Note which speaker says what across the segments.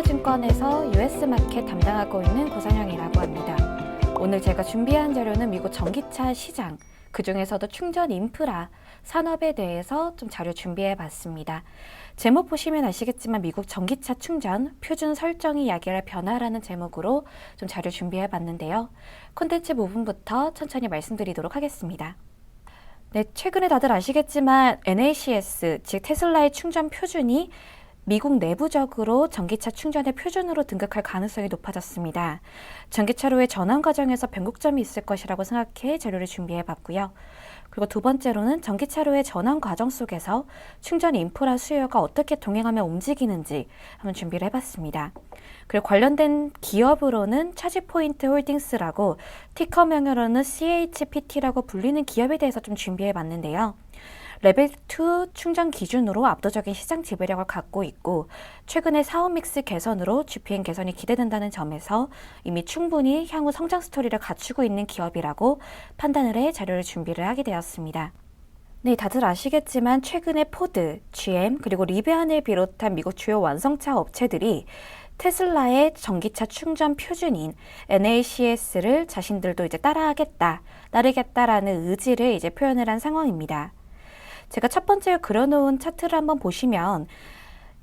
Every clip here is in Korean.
Speaker 1: 신한투자증권에서 US 마켓 담당하고 있는 고선영이라고 합니다. 오늘 제가 준비한 자료는 미국 전기차 시장, 그 중에서도 충전 인프라, 산업에 대해서 좀 자료 준비해 봤습니다. 제목 보시면 아시겠지만 미국 전기차 충전 표준 설정이 야기할 변화라는 제목으로 좀 자료 준비해 봤는데요. 콘텐츠 부분부터 천천히 말씀드리도록 하겠습니다. 네, 최근에 다들 아시겠지만 NACS, 즉 테슬라의 충전 표준이 미국 내부적으로 전기차 충전의 표준으로 등극할 가능성이 높아졌습니다. 전기차로의 전환 과정에서 변곡점이 있을 것이라고 생각해 자료를 준비해 봤고요. 그리고 두 번째로는 전기차로의 전환 과정 속에서 충전 인프라 수요가 어떻게 동행하며 움직이는지 한번 준비를 해봤습니다. 그리고 관련된 기업으로는 차지포인트 홀딩스라고 티커 명으로는 CHPT라고 불리는 기업에 대해서 좀 준비해 봤는데요. 레벨 2 충전 기준으로 압도적인 시장 지배력을 갖고 있고 최근의 사업 믹스 개선으로 GPM 개선이 기대된다는 점에서 이미 충분히 향후 성장 스토리를 갖추고 있는 기업이라고 판단을 해 자료를 준비를 하게 되었습니다. 네, 다들 아시겠지만 최근에 포드, GM 그리고 리베안을 비롯한 미국 주요 완성차 업체들이 테슬라의 전기차 충전 표준인 NACS를 자신들도 이제 따라하겠다, 따르겠다라는 의지를 이제 표현을 한 상황입니다. 제가 첫 번째 그려놓은 차트를 한번 보시면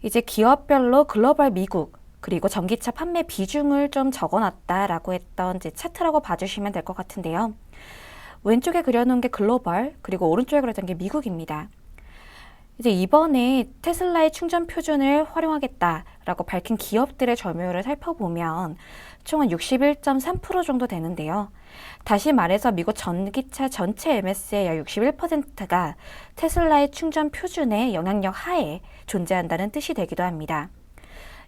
Speaker 1: 이제 기업별로 글로벌 미국 그리고 전기차 판매 비중을 좀 적어놨다라고 했던 이제 차트라고 봐주시면 될 것 같은데요. 왼쪽에 그려놓은 게 글로벌 그리고 오른쪽에 그려둔 게 미국입니다. 이제 이번에 테슬라의 충전 표준을 활용하겠다라고 밝힌 기업들의 점유율을 살펴보면 총한61.3% 정도 되는데요. 다시 말해서 미국 전기차 전체 MS의 약 61%가 테슬라의 충전 표준의 영향력 하에 존재한다는 뜻이 되기도 합니다.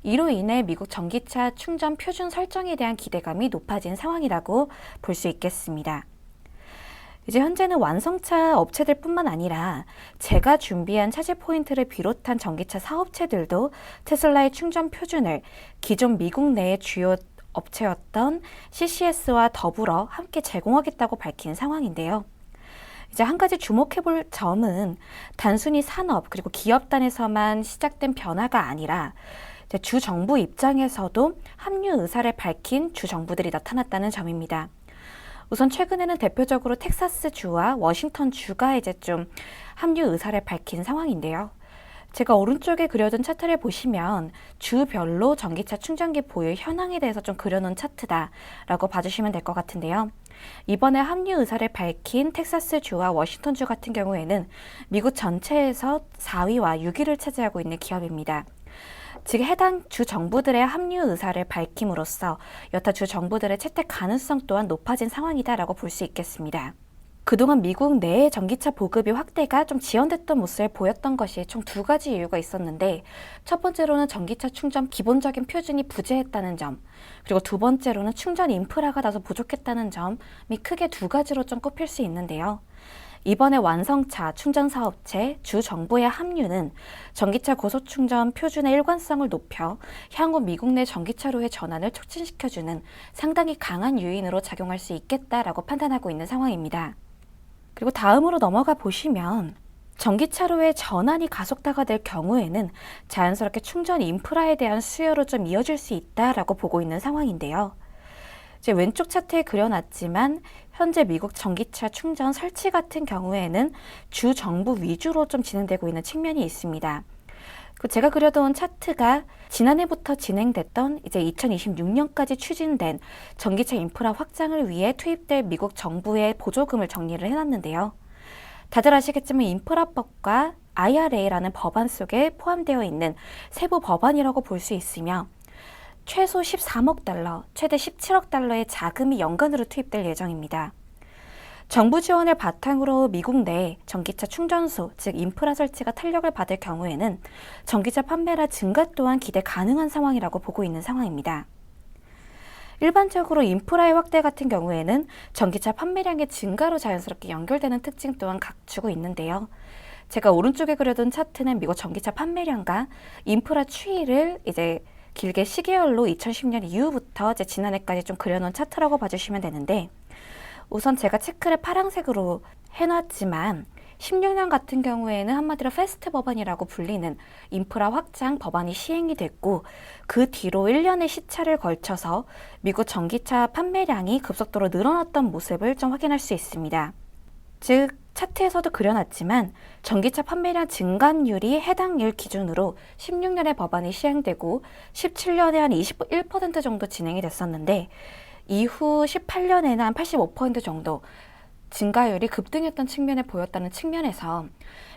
Speaker 1: 이로 인해 미국 전기차 충전 표준 설정에 대한 기대감이 높아진 상황이라고 볼 수 있겠습니다. 이제 현재는 완성차 업체들뿐만 아니라 제가 준비한 차지 포인트를 비롯한 전기차 사업체들도 테슬라의 충전 표준을 기존 미국 내의 주요 업체였던 CCS와 더불어 함께 제공하겠다고 밝힌 상황인데요. 이제 한 가지 주목해 볼 점은 단순히 산업 그리고 기업 단에서만 시작된 변화가 아니라 주 정부 입장에서도 합류 의사를 밝힌 주 정부들이 나타났다는 점입니다. 우선 최근에는 대표적으로 텍사스 주와 워싱턴 주가 이제 좀 합류 의사를 밝힌 상황인데요. 제가 오른쪽에 그려둔 차트를 보시면 주별로 전기차 충전기 보유 현황에 대해서 좀 그려놓은 차트다라고 봐주시면 될 것 같은데요. 이번에 합류 의사를 밝힌 텍사스 주와 워싱턴 주 같은 경우에는 미국 전체에서 4위와 6위를 차지하고 있는 기업입니다. 즉 해당 주 정부들의 합류 의사를 밝힘으로써 여타 주 정부들의 채택 가능성 또한 높아진 상황이다라고 볼 수 있겠습니다. 그동안 미국 내의 전기차 보급이 확대가 좀 지연됐던 모습을 보였던 것이 총 두 가지 이유가 있었는데 첫 번째로는 전기차 충전 기본적인 표준이 부재했다는 점 그리고 두 번째로는 충전 인프라가 다소 부족했다는 점이 크게 두 가지로 좀 꼽힐 수 있는데요. 이번에 완성차 충전 사업체 주 정부의 합류는 전기차 고속 충전 표준의 일관성을 높여 향후 미국 내 전기차로의 전환을 촉진시켜주는 상당히 강한 요인으로 작용할 수 있겠다라고 판단하고 있는 상황입니다. 그리고 다음으로 넘어가 보시면 전기차로의 전환이 가속화가 될 경우에는 자연스럽게 충전 인프라에 대한 수요로 좀 이어질 수 있다라고 보고 있는 상황인데요. 제 왼쪽 차트에 그려놨지만 현재 미국 전기차 충전 설치 같은 경우에는 주 정부 위주로 좀 진행되고 있는 측면이 있습니다. 그 제가 그려둔 차트가 지난해부터 진행됐던 이제 2026년까지 추진된 전기차 인프라 확장을 위해 투입될 미국 정부의 보조금을 정리를 해놨는데요. 다들 아시겠지만 인프라법과 IRA라는 법안 속에 포함되어 있는 세부 법안이라고 볼 수 있으며 최소 13억 달러, 최대 17억 달러의 자금이 연간으로 투입될 예정입니다. 정부 지원을 바탕으로 미국 내 전기차 충전소, 즉 인프라 설치가 탄력을 받을 경우에는 전기차 판매라 증가 또한 기대 가능한 상황이라고 보고 있는 상황입니다. 일반적으로 인프라의 확대 같은 경우에는 전기차 판매량의 증가로 자연스럽게 연결되는 특징 또한 갖추고 있는데요. 제가 오른쪽에 그려둔 차트는 미국 전기차 판매량과 인프라 추이를 이제 길게 시계열로 2010년 이후부터 이제 지난해까지 좀 그려놓은 차트라고 봐주시면 되는데 우선 제가 체크를 파란색으로 해놨지만 16년 같은 경우에는 한마디로 패스트 법안이라고 불리는 인프라 확장 법안이 시행이 됐고 그 뒤로 1년의 시차를 걸쳐서 미국 전기차 판매량이 급속도로 늘어났던 모습을 좀 확인할 수 있습니다. 즉 차트에서도 그려놨지만 전기차 판매량 증가율이 해당일 기준으로 16년에 법안이 시행되고 17년에 한 21% 정도 진행이 됐었는데 이후 18년에는 한 85% 정도 증가율이 급등했던 측면에 보였다는 측면에서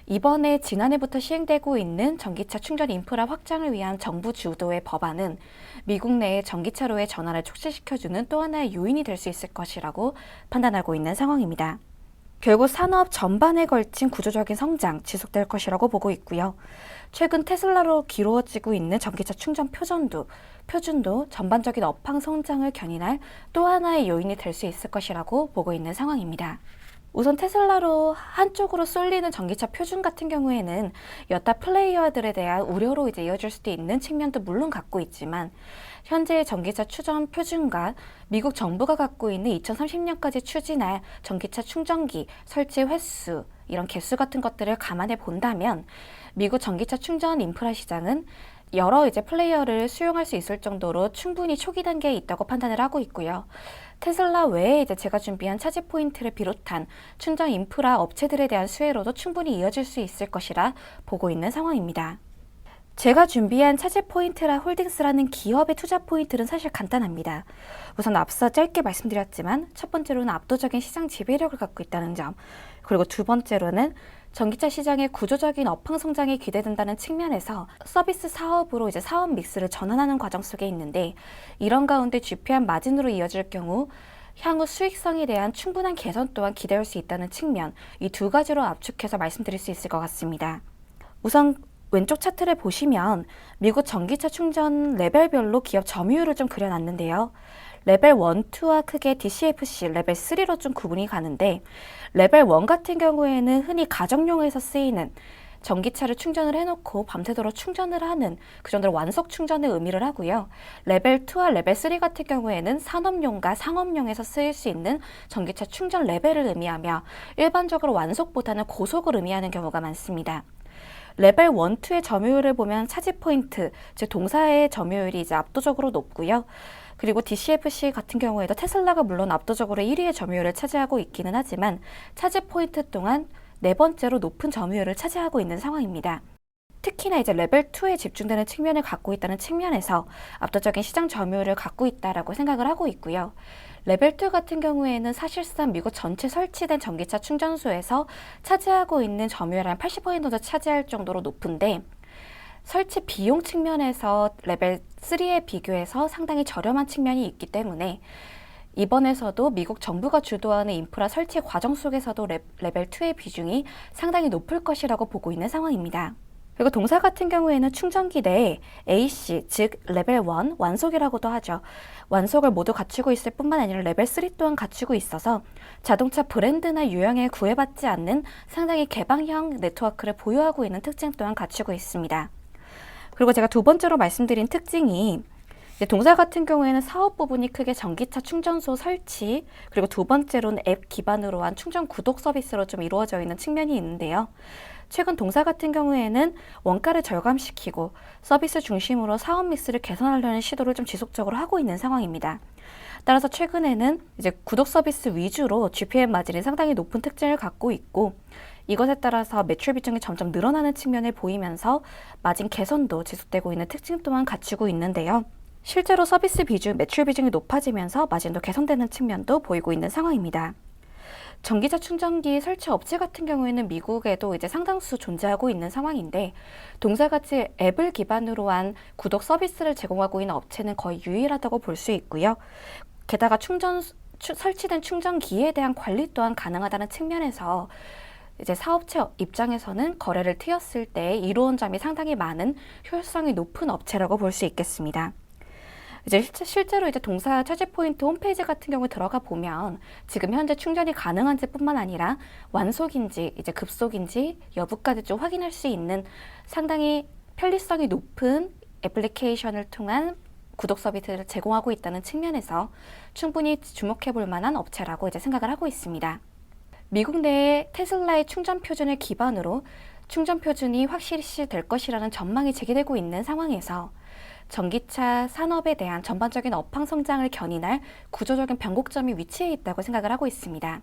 Speaker 1: 이번에 지난해부터 시행되고 있는 전기차 충전 인프라 확장을 위한 정부 주도의 법안은 미국 내의 전기차로의 전환을 촉진시켜주는 또 하나의 요인이 될 수 있을 것이라고 판단하고 있는 상황입니다. 결국 산업 전반에 걸친 구조적인 성장 지속될 것이라고 보고 있고요. 최근 테슬라로 기로워지고 있는 전기차 충전 표준도, 표준도 전반적인 업황 성장을 견인할 또 하나의 요인이 될 수 있을 것이라고 보고 있는 상황입니다. 우선 테슬라로 한쪽으로 쏠리는 전기차 표준 같은 경우에는 여타 플레이어들에 대한 우려로 이제 이어질 수도 있는 측면도 물론 갖고 있지만 현재의 전기차 추전 표준과 미국 정부가 갖고 있는 2030년까지 추진할 전기차 충전기 설치 횟수 이런 개수 같은 것들을 감안해 본다면 미국 전기차 충전 인프라 시장은 여러 이제 플레이어를 수용할 수 있을 정도로 충분히 초기 단계에 있다고 판단을 하고 있고요. 테슬라 외에 이제 제가 준비한 차지 포인트를 비롯한 충전 인프라 업체들에 대한 수혜로도 충분히 이어질 수 있을 것이라 보고 있는 상황입니다. 제가 준비한 차지 포인트라 홀딩스라는 기업의 투자 포인트는 사실 간단합니다. 우선 앞서 짧게 말씀드렸지만 첫 번째로는 압도적인 시장 지배력을 갖고 있다는 점, 그리고 두 번째로는 전기차 시장의 구조적인 업황 성장이 기대된다는 측면에서 서비스 사업으로 이제 사업 믹스를 전환하는 과정 속에 있는데 이런 가운데 GP한 마진으로 이어질 경우 향후 수익성에 대한 충분한 개선 또한 기대할 수 있다는 측면 이 두 가지로 압축해서 말씀드릴 수 있을 것 같습니다. 우선 왼쪽 차트를 보시면 미국 전기차 충전 레벨별로 기업 점유율을 좀 그려놨는데요. 레벨 1, 2와 크게 DCFC, 레벨 3로 좀 구분이 가는데 레벨 1 같은 경우에는 흔히 가정용에서 쓰이는 전기차를 충전을 해놓고 밤새도록 충전을 하는 그 정도로 완속 충전의 의미를 하고요. 레벨 2와 레벨 3 같은 경우에는 산업용과 상업용에서 쓰일 수 있는 전기차 충전 레벨을 의미하며 일반적으로 완속보다는 고속을 의미하는 경우가 많습니다. 레벨 1, 2의 점유율을 보면 차지 포인트, 즉 동사의 점유율이 이제 압도적으로 높고요. 그리고 DCFC 같은 경우에도 테슬라가 물론 압도적으로 1위의 점유율을 차지하고 있기는 하지만 차지 포인트 동안 네 번째로 높은 점유율을 차지하고 있는 상황입니다. 특히나 이제 레벨 2에 집중되는 측면을 갖고 있다는 측면에서 압도적인 시장 점유율을 갖고 있다라고 생각을 하고 있고요. 레벨 2 같은 경우에는 사실상 미국 전체 설치된 전기차 충전소에서 차지하고 있는 점유율 한 80% 정도 차지할 정도로 높은데 설치 비용 측면에서 레벨 3에 비교해서 상당히 저렴한 측면이 있기 때문에 이번에서도 미국 정부가 주도하는 인프라 설치 과정 속에서도 레, 레벨 2의 비중이 상당히 높을 것이라고 보고 있는 상황입니다. 그리고 동사 같은 경우에는 충전기 내에 AC, 즉 레벨 1 완속이라고도 하죠. 완속을 모두 갖추고 있을 뿐만 아니라 레벨 3 또한 갖추고 있어서 자동차 브랜드나 유형에 구애받지 않는 상당히 개방형 네트워크를 보유하고 있는 특징 또한 갖추고 있습니다. 그리고 제가 두 번째로 말씀드린 특징이 동사 같은 경우에는 사업 부분이 크게 전기차 충전소 설치, 그리고 두 번째로는 앱 기반으로 한 충전 구독 서비스로 좀 이루어져 있는 측면이 있는데요. 최근 동사 같은 경우에는 원가를 절감시키고 서비스 중심으로 사업 믹스를 개선하려는 시도를 좀 지속적으로 하고 있는 상황입니다. 따라서 최근에는 이제 구독 서비스 위주로 GPM 마진이 상당히 높은 특징을 갖고 있고 이것에 따라서 매출 비중이 점점 늘어나는 측면을 보이면서 마진 개선도 지속되고 있는 특징 또한 갖추고 있는데요. 실제로 서비스 비중, 매출 비중이 높아지면서 마진도 개선되는 측면도 보이고 있는 상황입니다. 전기차 충전기 설치 업체 같은 경우에는 미국에도 이제 상당수 존재하고 있는 상황인데 동사같이 앱을 기반으로 한 구독 서비스를 제공하고 있는 업체는 거의 유일하다고 볼 수 있고요. 게다가 충전 설치된 충전기에 대한 관리 또한 가능하다는 측면에서 이제 사업체 입장에서는 거래를 트였을 때 이루어온 점이 상당히 많은 효율성이 높은 업체라고 볼 수 있겠습니다. 이제 실제로 이제 동사 차지 포인트 홈페이지 같은 경우에 들어가 보면 지금 현재 충전이 가능한지뿐만 아니라 완속인지 이제 급속인지 여부까지 좀 확인할 수 있는 상당히 편리성이 높은 애플리케이션을 통한 구독 서비스를 제공하고 있다는 측면에서 충분히 주목해 볼 만한 업체라고 이제 생각을 하고 있습니다. 미국 내의 테슬라의 충전 표준을 기반으로 충전 표준이 확실시 될 것이라는 전망이 제기되고 있는 상황에서 전기차 산업에 대한 전반적인 업황 성장을 견인할 구조적인 변곡점이 위치해 있다고 생각을 하고 있습니다.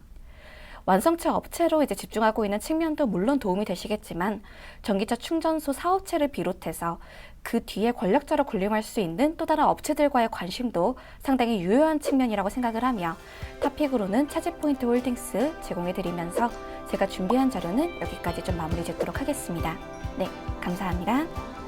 Speaker 1: 완성차 업체로 이제 집중하고 있는 측면도 물론 도움이 되시겠지만 전기차 충전소 사업체를 비롯해서 그 뒤에 권력자로 군림할 수 있는 또 다른 업체들과의 관심도 상당히 유효한 측면이라고 생각을 하며 타픽으로는 차지포인트 홀딩스 제공해드리면서 제가 준비한 자료는 여기까지 좀 마무리 짓도록 하겠습니다. 네, 감사합니다.